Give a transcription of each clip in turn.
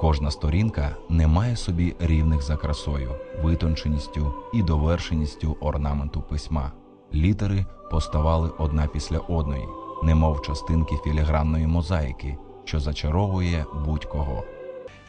Кожна сторінка не має собі рівних за красою, витонченістю і довершеністю орнаменту письма. Літери поставали одна після одної, немов частинки філігранної мозаїки, що зачаровує будь-кого.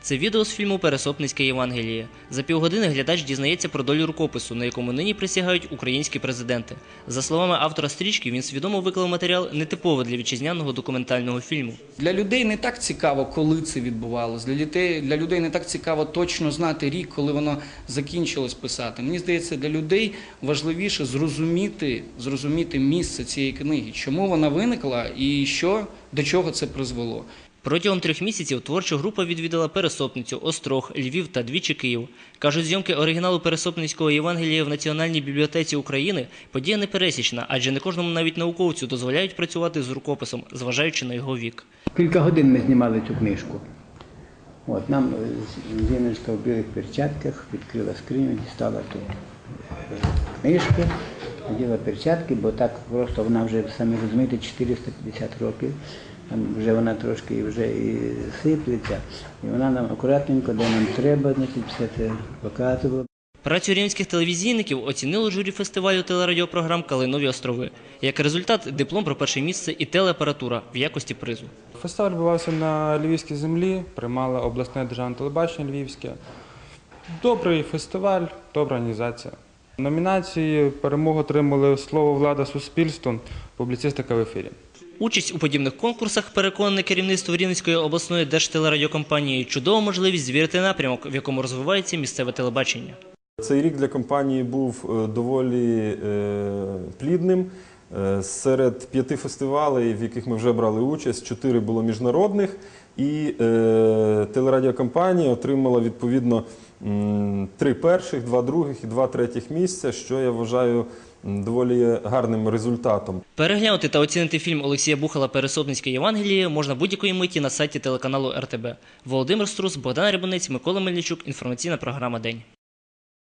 Це відео з фільму Пересопницьке Євангеліє. За півгодини глядач дізнається про долю рукопису, на якому нині присягають українські президенти. За словами автора стрічки, він свідомо виклав матеріал нетиповий для вітчизняного документального фільму. Для людей не так цікаво, коли це відбувалось. Для людей, для людей не так цікаво точно знати рік, коли воно закінчилось писати. Мені здається, для людей важливіше зрозуміти, зрозуміти місце цієї книги, чому вона виникла і що до чого це призвело. Протягом трьох місяців творча група відвідала Пересопницю, Острог, Львів та двічі Київ. Кажуть, зйомки оригіналу Пересопницького Євангелія в Національній бібліотеці України подія непересічна, адже не кожному навіть науковцю дозволяють працювати з рукописом, зважаючи на його вік. Кілька годин ми знімали цю книжку. От, нам е, в білих перчатках відкрила скриню, дістала ту е, книжку, наділа перчатки, бо так просто вона вже, самі розумієте, 450 років. Там вже вона трошки вже і сиплеться. І вона нам акуратненько, де нам треба, значить, все це показувала. Працю рівненських телевізійників оцінило журі фестивалю телерадіопрограм Калинові острови. Як результат, диплом про перше місце і телеапаратура в якості призу. Фестиваль відбувався на львівській землі, приймало обласне державне телебачення львівське. Добрий фестиваль, добра організація. Номінації перемогу отримали слово влада суспільству, публіцистика в ефірі. Участь у подібних конкурсах, переконане керівництво Рівненської обласної держтелерадіокомпанії, чудова можливість звірити напрямок, в якому розвивається місцеве телебачення. Цей рік для компанії був е, доволі е, плідним. Е, Серед п'яти фестивалей, в яких ми вже брали участь, чотири було міжнародних, і е, телерадіокомпанія отримала відповідно три перших, два других і два третіх місця, що я вважаю доволі гарним результатом. Переглянути та оцінити фільм Олексія Бухала Пересопницьке Євангеліє можна будь-якої миті на сайті телеканалу РТБ. Володимир Струс, Богдан Рябунець, Микола Мельничук. Інформаційна програма День.